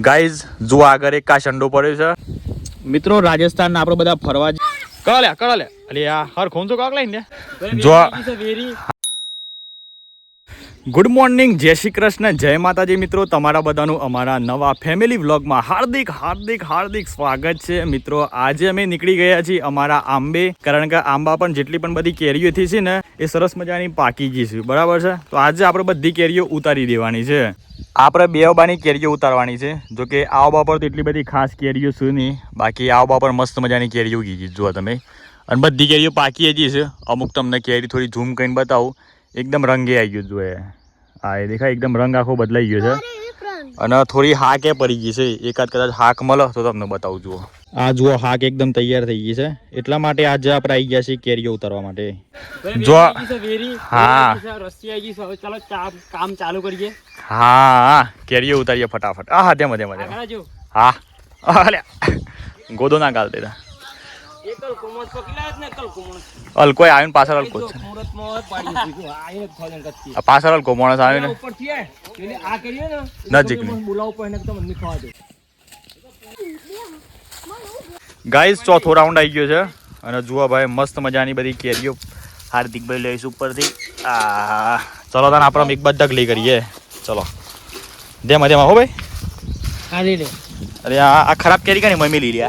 Guys જો આગળ એક કાશંડો પડ્યો છે. મિત્રો રાજસ્થાન આપણે બધા ફરવા કળ્યા કળ્યા અરે આ હર ખોન તો કાક લઈને જો ગુડ મોર્નિંગ જય શ્રી કૃષ્ણ, જય માતાજી મિત્રો. તમારા બધાનું અમારા નવા ફેમિલી વ્લોગમાં હાર્દિક હાર્દિક હાર્દિક સ્વાગત છે. મિત્રો, આજે અમે નીકળી ગયા છીએ અમારા આંબે. કારણ કે આંબા પણ જેટલી પણ બધી કેરીઓ થઈ છે ને, એ સરસ મજાની પાકી ગઈ છે. બરાબર છે? તો આજે આપણે બધી કેરીઓ ઉતારી દેવાની છે. આપણે બે બાની કેરીઓ ઉતારવાની છે. જો કે આ ઓબા પર તો એટલી બધી ખાસ કેરીઓ છે નહીં. બાકી આ ઓબા પર મસ્ત મજાની કેરીઓ ગઈ જુઓ તમે. અને બધી કેરીઓ પાકી જ છે. અમુક તમને કેરી થોડી ઝૂમ કરીને બતાવું. એકદમ રંગે આવી ગયું જોઈએ હા એ દેખાય એકદમ રંગ આખો બદલાઈ ગયો છે. અને થોડી હાકે પડી ગઈ છે. એકાદ કદાચ હાક મળે તો તમને બતાવું જુઓ. આ જુઓ હાક એકદમ તૈયાર થઈ ગઈ છે. એટલા માટે આજે આપણે આવી ગયા છીએ કેરીઓ ઉતારવા માટે. જો હા. ચાલો કામ ચાલુ કરીએ. હા હા. કેરીઓ ઉતારીએ ફટાફટ. આ હા ધ્યાન ધ્યાન હા. અલ્યા ગોદો ના ગાલ દેતા અલકો આવીને પાછળ અલકો છે પાછળ અલકો માણસ આવે ને નજીક ગાઈસ ચોથો રાઉન્ડ આવી ગયો છે. અને જુઓ ભાઈ મસ્ત મજાની બધી કેરીઓ. હાર્દિકભાઈ લઈશ ઉપરથી. આ ચલો તને આપણે એક બધા લઈ કરીએ. ચલો. ધેમાં ધેમાં હો ભાઈ. અરે આ ખરાબ કેરી કે મમ્મી લઈ લ્યા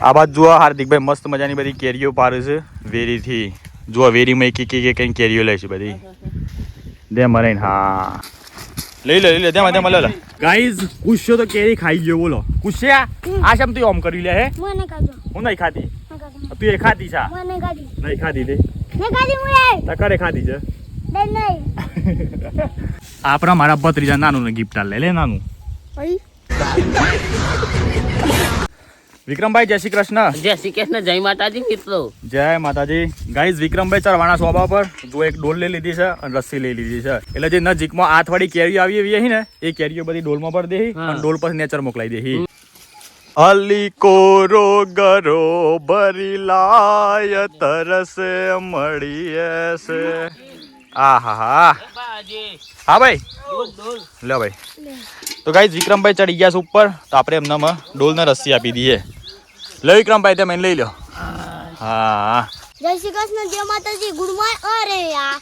આ બાજુ જુઓ હાર્દિકભાઈ મસ્ત મજાની બધી કેરીઓ પાડે છે વેરીથી. જુઓ વેરીમાં એક એક એક એક કેરીઓ લે છે બધી. દે મરાઈને હા. લઈ લે લઈ લે દેમાં દેમાં લે લે. ગાઈઝ કુશ્યો તો કેરી ખાઈ ગયો બોલો. કુશ્યા આ શેમ તું ઓમ કરી લે હે? હું નહીં ખાતી તું એ ખાધી છે? નહીં ખાધી તે? મેં કાઢી મુએ તારે ઘરે ખાધી છે? આપણા મારા ભત્રીજા નાનું ને ગિફ્ટ લે લે નાનું. વિક્રમભાઈ જય શ્રી કૃષ્ણ. જય શ્રી કૃષ્ણ જય માતાજી મિત્રો. જય માતાજી. ગાઈઝ વિક્રમભાઈ ચરવાણા સોબા પર જો એક ડોલ લઈ લીધી છે અને રસ્સી લઈ લીધી છે. એટલે જે નજીકમાં આઠવાળી કેરીઓ આવી એવી હી ને એ કેરીઓ બધી ડોલમાં ભરી દેહી અને ડોલ પર નેચર મોકલાઈ દેહી. અલી કોરો ગરો ભરી લાય તરસે મળીએ છે. હા હા હા ભાઈ. લે ભાઈ. તો ગાઈઝ વિક્રમભાઈ ચડી ગયા છે ઉપર. તો આપણે એમનામાં ડોલને રસ્સી આપી દઈએ. લે વિક્રમભાઈ તમે લઈ લો હા. જય શ્રી કૃષ્ણ જય માતાજી. ગુડ મોર્નિંગ અરે યાર.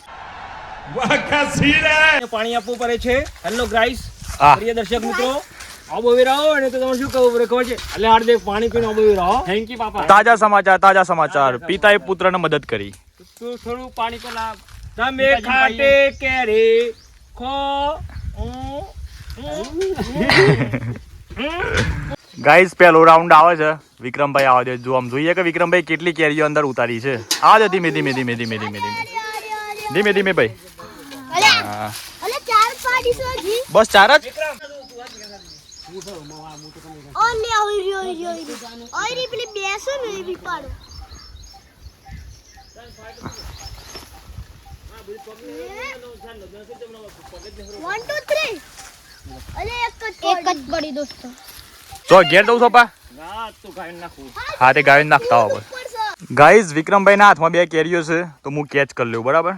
પાણી આપવું પડે છે. હેલો ગાઈસ હા. પ્રિય દર્શક મિત્રો આવો રહો અને તો શું કહું પડે છે? એટલે હાર્દિક પાણી પીને આવો રહો. થેન્ક યુ પાપા. તાજા સમાચાર તાજા સમાચાર. પિતાએ પુત્રને મદદ કરી. થોડું પાણી લાવ. તમે ખાટે કેરે ખો? ગાઈઝ પહેલો રાઉન્ડ આવે છે. વિક્રમભાઈ આવે છે જો આમ જોઈએ કે વિક્રમભાઈ કેટલી કેરીઓ અંદર ઉતારી છે. આ જ ધીમે ધીમે ધીમે ધીમે ધીમે ધીમે ધીમે. ધીમે ભાઈ. અલે હા. અલે ચાર પાડી સો જી બસ ચાર જ? પેલી બેસો ને એ બી પાડો વન ટુ થ્રી અલે એક જ એક જ પડી દોસ્તો. જો ઘેર દઉં છો પા. ના તું ખાઈને નાખું. હા તે ગાય નાખતા હો ગાઈઝ વિક્રમભાઈ ના હાથમાં બે કેરીઓ છે તો હું કેચ કરી લઉં બરાબર?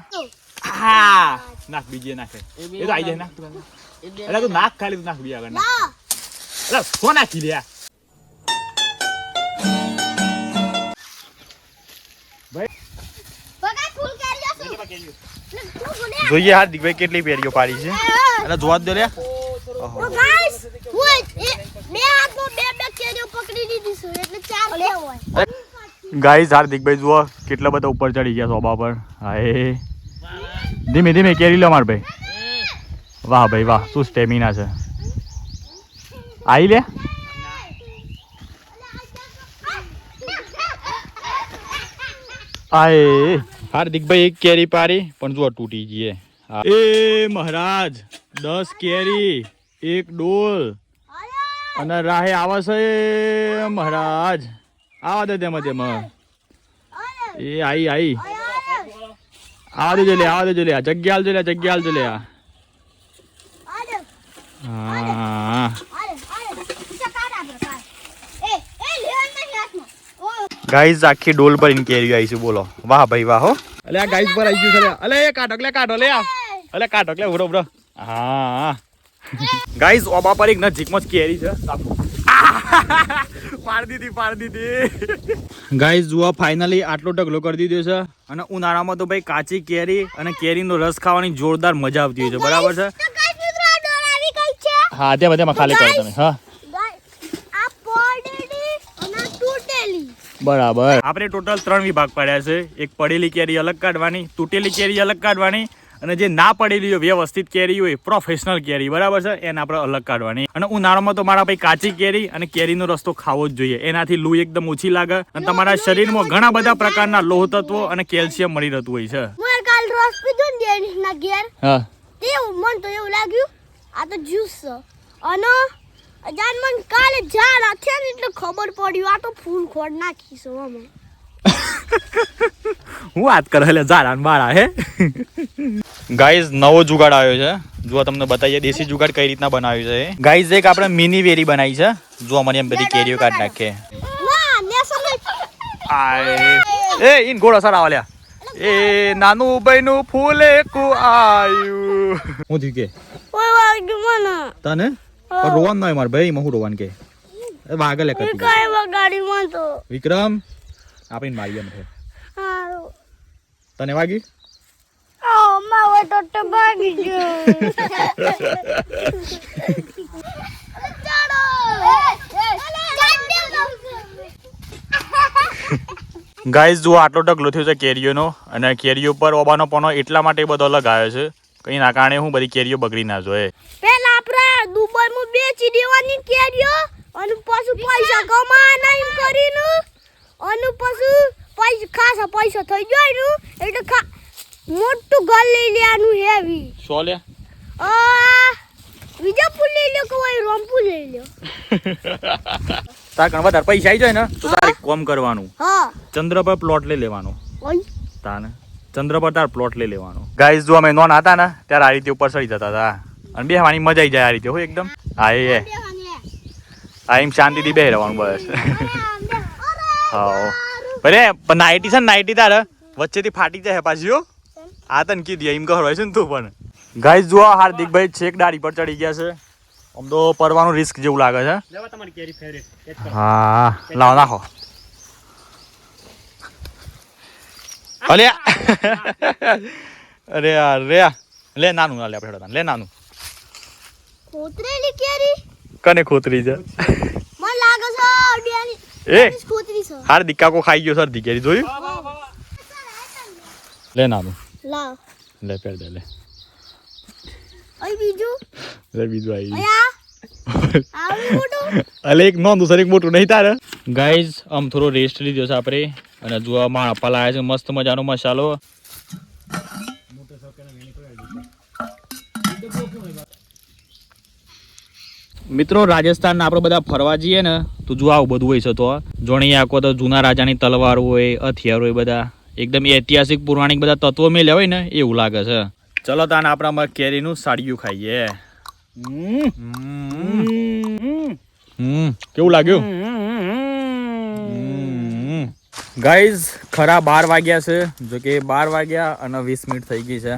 હા. નાખ બીજી નાખે. એ તો આવી જાય નાખ. તું. એટલે તું નાખ. ખાલી તું નાખ બીજા આગળ નાખ. એટલે સો નાખી દે જોઈએ હાર્દિકભાઈ કેટલી પેરીઓ પાડી છે. એટલે જોવા જ દો લે તો ગાઈસ હું એ બે હાથમાં બે બે કેરીઓ પકડી દીધી છું એટલે ચાર કેવો હોય. ગાઈઝ હાર્દિકભાઈ જુઓ કેટલા બધા ઉપર ચડી ગયા સોબા પર. હાય. ધીમે ધીમે કેરી લો માર ભાઈ. વાહ ભાઈ વાહ શું સ્ટેમિના છે. આઈ લે. આય. હાર્દિકભાઈ એક કેરી પારી પણ જો તૂટી ગઈ એ મહારાજ દસ કેરી એક ડોલ. અને રાહે આવે છે મહારાજ. આવા દે તેમાં તેમાં. એ આઈ આઈ. આવા દેજો લે આવા દેજો લે. જગ્યા હાલજો લે જગ્યા હાલજો લે આ. હા. ગાઈઝ આખી ડોલ પર ઇન કેરી આવી છે બોલો. વાહ ભાઈ વાહ હો. અલે આ ગાઈઝ પર આવી ગયું છે અલે. એ કાઢો લે કાઢો લે આ. અલે કાઢો લે ઉડો ઉડો હા. ગાઈઝ ઓબા પર એક નજીકમાં જ કેરી છે. પાડ દીધી પાડ દીધી. ગાઈઝ જુઓ ફાઇનલી આટલો ઢગલો કરી દીધો છે. અને ઉનાળામાં તો ભાઈ કાચી કેરી અને કેરીનો રસ ખાવાની જોરદાર મજા આવતી હોય છે. બરાબર છે. હા તે બધામાં ખાલી કરો તમે હા Guys, આ પડેલી અને આ તૂટેલી. બરાબર. આપણે ટોટલ ત્રણ વિભાગ પડ્યા છે. એક પડેલી કેરી અલગ કાઢવાની તૂટેલી કેરી અલગ કાઢવાની અને જે ના પડેલી હોય વ્યવસ્થિત કેરી હોય પ્રોફેશનલ કેરી બરાબર છે? એને આપણે અલગ કાઢવાની. અને ઉનાળામાં તો મારા ભાઈ કાચી કેરી અને કેરીનો રસ્તો ખાવો જ જોઈએ. એનાથી લૂ એકદમ ઓછી લાગે અને તમારા શરીરમાં ઘણા બધા પ્રકારના લોહ તત્વો અને કેલ્શિયમ મળી રહેતું હોય છે. કાલ રસ પીધો ને ઘેર. હા. તેવું મન તો એવું લાગ્યું આ તો જ્યુસ છે. અને જાન મન કાલે ઝાડ થયા ને એટલે ખબર પડી. આ તો ફૂલ ખોડ નાખીશું અમે. હું વાત કરે એટલે જાડા ને બાળા હે? ગાઈઝ નવો જુગાડ આવ્યો છે. જો તમને બતાવીએ દેશી જુગાડ કઈ રીતના બનાવ્યું છે ગાઈઝ એક આપણે મિની વેરી બનાવી છે. જો મને એમ બધી કેરીઓ કાઢ નાખે એ ઇન ઘોડો સર વાલ્યા. એ નાનું ભાઈનું ફૂલે કુ આયુ. હું થયું કે? ઓય વાગ્યું મને તને? પણ રોવાનું નહીં માર ભાઈ હું રોવાનું કે. એ વાગે લે કરતી કઈ વગાડી મને તો. વિક્રમ આપણે એમ છે. તને વાગી? ઓ માવો તો તો ભાગી ગયો. ગાઈઝ જુઓ આટલો ઢગલો થયો છે કેરીઓનો અને કેરીઓ પર ઓબાનો પનો એટલા માટે બધો લગાવ્યો છે. કઈ ના કારણે હું બધી કેરીઓ બગડી ના જોઈએ. પેલા આપણે દુબઈમાં બેચી દેવાની કેરીઓ અને પછી પૈસા કમાવાના એમ કરીને અને પછી પૈસા ખાસા પૈસા થઈ જાય ને એટલે ખા મોટું ઘર લઈ લેવાનું હેવી સો લે આ વિજાપુર લઈ લો કે હોય રોમપુર લઈ લો તાર ઘણા વધારે પૈસા આવી જાય ને તો તારે કોમ કરવાનું. ચંદ્ર પર પ્લોટ લઈ લેવાનો. તાને. ચંદ્ર પર તાર પ્લોટ લઈ લેવાનો. ગાઈઝ જો અમે નોન હતા ને ત્યારે આ રીતે ઉપર ચડી જતા હતા. અને બેહવાની મજા આવી જાય આ રીતે હો એકદમ. હા એ. હા એમ શાંતિથી બેહી રહેવાનું બસ. હા ભલે પણ નાઇટી છે ને નાઇટી તારે વચ્ચેથી ફાટી જાય પાછી આ તને કીધી એમ કહો છે ને તું પણ. ગાઈઝ જુઓ હાર્દિકભાઈ છેક ડાળી પર ચડી ગયા છે. આમ તો પડવાનું રિસ્ક જેવું લાગે છે. લેવા તમારી કેરી ફેવરેટ હા લાવો નાખો. અરે અરે અરે લે નાનું ના લે આપણે હેડો લે નાનું. ખોતરેલી કેરી? કને ખોતરી છે? મને લાગે છે અડિયાની એ. ખોતરી છે. હાર દીકાકો ખાઈ ગયો સર દીકેરી જોયું? લે નાનું. લાવ. લે પેડ દે લે. બીજું? લે બીજું આવી અલે એક નોંધું સર એક મોટું નહીં તારે. ગાઈઝ આમ થોડો રેસ્ટ લીધો છે આપણે. અને જો માણ અપ્પા લાયા છે મસ્ત મજાનો મસાલો. મિત્રો રાજસ્થાન આપણે બધા ફરવા જઈએ ને તો જો આવું બધું હોય છે તો જોણી આખો તો જૂના રાજાની તલવાર હોય હથિયાર હોય બધા. એકદમ ઐતિહાસિક પૌરાણિક બધા તત્વો મેં હોય ને એવું લાગે છે. ચલો તાને આપણા કેરીનું સાડિયું ખાઈએ. હમ. કેવું લાગ્યું? ગાઈઝ ખરા બાર વાગ્યા છે. જો કે બાર વાગ્યા અને વીસ મિનિટ થઈ ગઈ છે.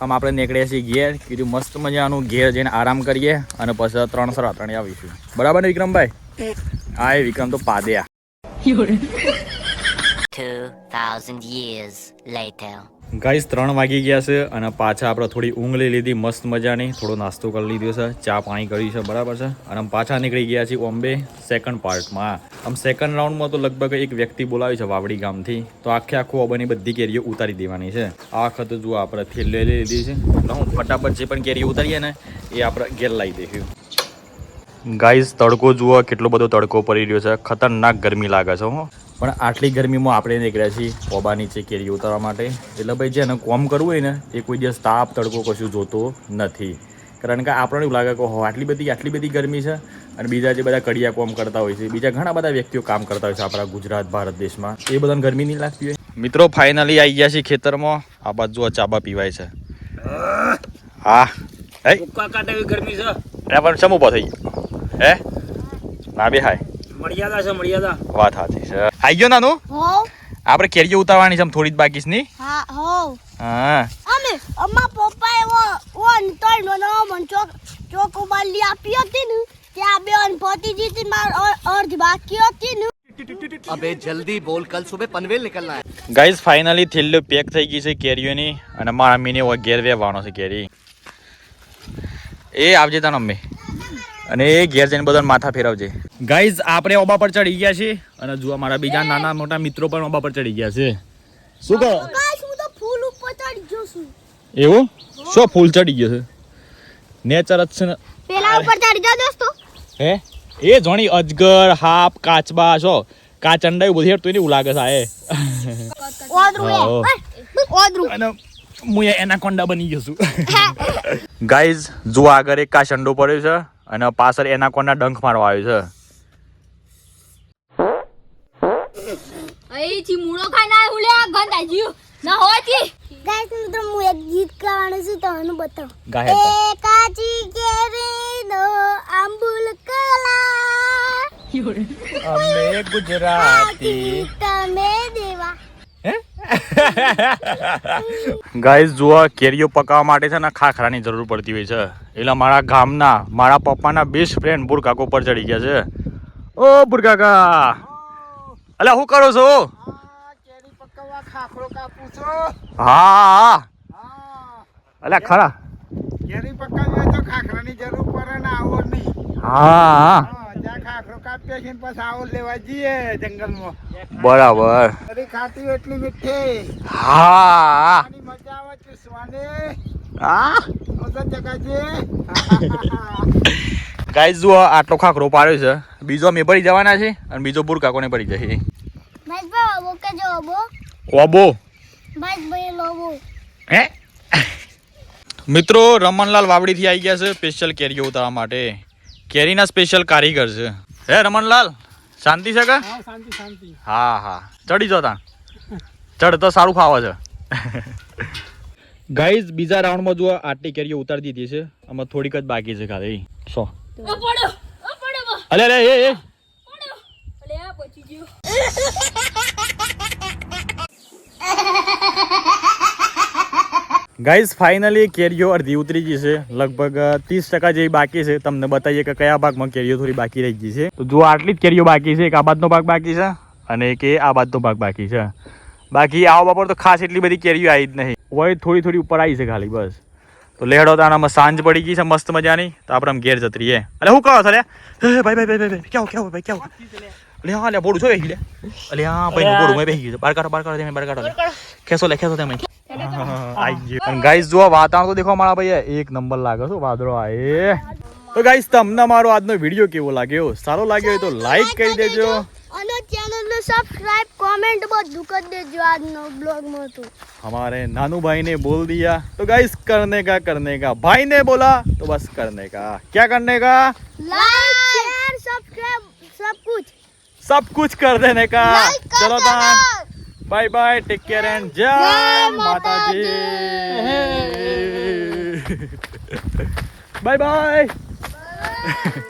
આમ આપણે નીકળ્યા છીએ ઘેર. કીધું મસ્ત મજાનું ઘેર જઈને આરામ કરીએ અને પછી ત્રણ સરા ત્રણે આવીશું. બરાબર ને વિક્રમભાઈ? હા એ વિક્રમ તો પાદ્યા 2,000 years later. ગાઈસ, ત્રણ વાગી ગયા છે અને પાછા આપણે થોડી ઊંઘ લઈ લીધી, મસ્ત મજાની. થોડો નાસ્તો કરી લીધો છે, ચા પાણી કર્યું છે, બરાબર છે. અને આમ પાછા નીકળી ગયા છીએ બોમ્બે સેકન્ડ પાર્ટમાં આમ સેકન્ડ રાઉન્ડમાં તો લગભગ એક વ્યક્તિ બોલાવી છે વાવડી ગામથી. તો આખે આખું ઓબની બધી કેરીઓ ઉતારી દેવાની છે. આ વખતે જો આપણે થેલી લઈ લીધી છે હું ફટાફટ જે પણ કેરીઓ ઉતારીએ ને, એ આપણે ઘેર લાવી દઈશું. ગાઈઝ તડકો જુઓ, કેટલો બધો તડકો પડી રહ્યો છે. ખતરનાક ગરમી લાગે છે, હો. પણ આટલી ગરમીમાં આપણે નીકળ્યા છીએ ઓબા નીચે કેરી ઉતારવા માટે. એટલે ભાઈ જેને કોમ કરવું હોય ને એ કોઈ દિવસ તાપ તડકો કશું જોતો નથી. કારણ કે આપણને એવું લાગે કે હો આટલી બધી આટલી બધી ગરમી છે. અને બીજા જે બધા કડિયા કોમ કરતા હોય છે બીજા ઘણા બધા વ્યક્તિઓ કામ કરતા હોય છે આપણા ગુજરાત ભારત દેશમાં એ બધાને ગરમી નહીં લાગતી હોય? મિત્રો ફાઇનલી આવી ગયા છીએ ખેતરમાં. આ બાજુ ચાબા પીવાય છે. હા. હે? કાકા ગરમી છે. પણ ચમ ઊભો થઈ ગયો? હે? ના બે હાય મર્યાદા છે મર્યાદા. વાત સાચી છે. આઈ ગયો નાનું? આપડે કેરીઓ ઉતારવાની છે આમ થોડી જ બાકી ની? હા હો. હા. અમે અમા પપ્પા એવો ઓન તોય નો નો મન ચોક ચોક ઉબાલી આપી હતી ને ત્યાં બે અન પોતી જીતી માર અર્ધ બાકી હતી ને. અબે જલ્દી બોલ કલ સુબહ પનવેલ નીકળના હે. ગાઈસ ફાઇનલી થેલ્લો પેક થઈ ગઈ છે કેરીઓની અને મારા મીને વગેર વેવાનો છે કેરી. એ આવજે તાન મમ્મી. અને એ ઘેર જઈને બધાને માથા ફેરવજે. ગાઈઝ આપણે ઓબા પર ચડી ગયા છીએ. અને જુઓ મારા બીજા નાના મોટા મિત્રો પણ ઓબા પર ચડી ગયા છે. શું કહો? તો ફૂલ ઉપર ચડી ગયો છું. એવું? શું ફૂલ ચડી ગયો છે? નેચર જ છે ને. પેલા ઉપર ચડી જા દોસ્તો. હે? એ જોણી અજગર હાપ કાચબા છો કાચ બધી બધું નહીં એવું લાગે છે આ ઓદરું હા. ઓદરું. અને હું એનાકોન્ડા બની ગયો છું. ગાઈઝ જો આગળ એક કાચંડો પડ્યો છે અને પાછળ એનાકોન્ડા ડંખ મારવા આવ્યો છે. મૂળો ખાઈ ના ઉલે આ ગંધ આજી ના હોતી ગાઈસ હું તો હું એક ગીત ગાવાનું છું તમને બતાવ. ગાહે એ કાચી કેરીનો આંબુલ કલા. અમે ગુજરાતી. ગાઈઝ જુઓ કેરીઓ પકાવવા માટે છે ને ખાખરાની જરૂર પડતી હોય છે. એટલે મારા ગામના મારા પપ્પાના બેસ્ટ ફ્રેન્ડ બુરકાકો પર ચડી ગયા છે. ઓ બુરકાકા અલ્યા શું કરો છો? હા અલ્યા ખરા. કેરી પકાવી તો ખાખરાની જરૂર પડે ને આવો નહીં. હા હા, જ્યાં ખાખરો કાપીએ છીએ ને પછી આવો લેવા જઈએ જંગલમાં. બરાબર. કેરી ખાતી એટલી મીઠી. હા. મજા આવે ચૂસવાની હા? ગાઈઝ જુઓ આટલો ખાખરો પાડ્યો છે. બીજો મેં ભરી જવાના છે અને બીજો બુરકાકોને ભરી જશે ઓબો હે? મિત્રો રમણલાલ વાવડીથી આવી ગયા છે સ્પેશિયલ કેરીઓ ઉતારવા માટે. કેરીના સ્પેશિયલ કારીગર છે. હે રમણલાલ શાંતિ છે કે? હા શાંતિ શાંતિ. હા હા. ચડી જતા ચડ તો સારું ખાવા છે. ગાઈઝ બીજા રાઉન્ડમાં જુઓ આટલી કેરીઓ ઉતારી દીધી છે. આમાં થોડીક જ બાકી છે ખાલી. સો અરે અરે ઓ અલે અલે એ એ. અલે આ પચી ગયો. ગાઈઝ ફાઇનલી કેરીઓ અડધી ઉતરી ગઈ છે. લગભગ ત્રીસ ટકા જેવી બાકી છે. તમને બતાવીએ કે કયા ભાગમાં કેરીઓ થોડી બાકી રહી ગઈ છે. તો જો આટલી જ કેરીઓ બાકી છે. એક આ બાજનો ભાગ બાકી છે અને એક એ આ ભાગ બાકી છે. બાકી આવા બાપર તો ખાસ એટલી બધી કેરીઓ આવી જ નહીં. હોય થોડી થોડી ઉપર આવી છે ખાલી, બસ. તો લેડો તો આનામાં સાંજ પડી ગઈ છે મસ્ત મજાની. તો આપણે આમ ઘેર જતરીએ રહીએ. હું કહો સર ભાઈ ભાઈ ભાઈ ભાઈ ક્યાં ક્યાં ભાઈ, ક્યાં અલે હા લે બોડું છો બેસી લે અલે હા ભાઈ બોડું મેં બેસી ગયું બાર કાઢો બાર કાઢો તમે બાર કાઢો ખેસો લે ખેસો તમે ગાઈસ જો વાતાવરણ તો દેખો મારા ભાઈ એક નંબર લાગે છે વાદળો આ એ તો ગાઈસ તમને મારો આજનો વિડીયો કેવો લાગ્યો સારો લાગ્યો હોય તો લાઈક કરી દેજો અને ચેનલ ને સબસ્ક્રાઇબ કોમેન્ટ બધું કરી દેજો આજનો બ્લોગ માં તો हमारे नानू भाई ने बोल दिया तो गाइस करने का करने का भाई ने बोला तो बस करने का क्या करने का लाइक शेयर सब्सक्राइब सब कुछ सब कुछ कर देने का लाइक कर चलो देना तान bye bye take care and जय जय माता माता जी बाय बाय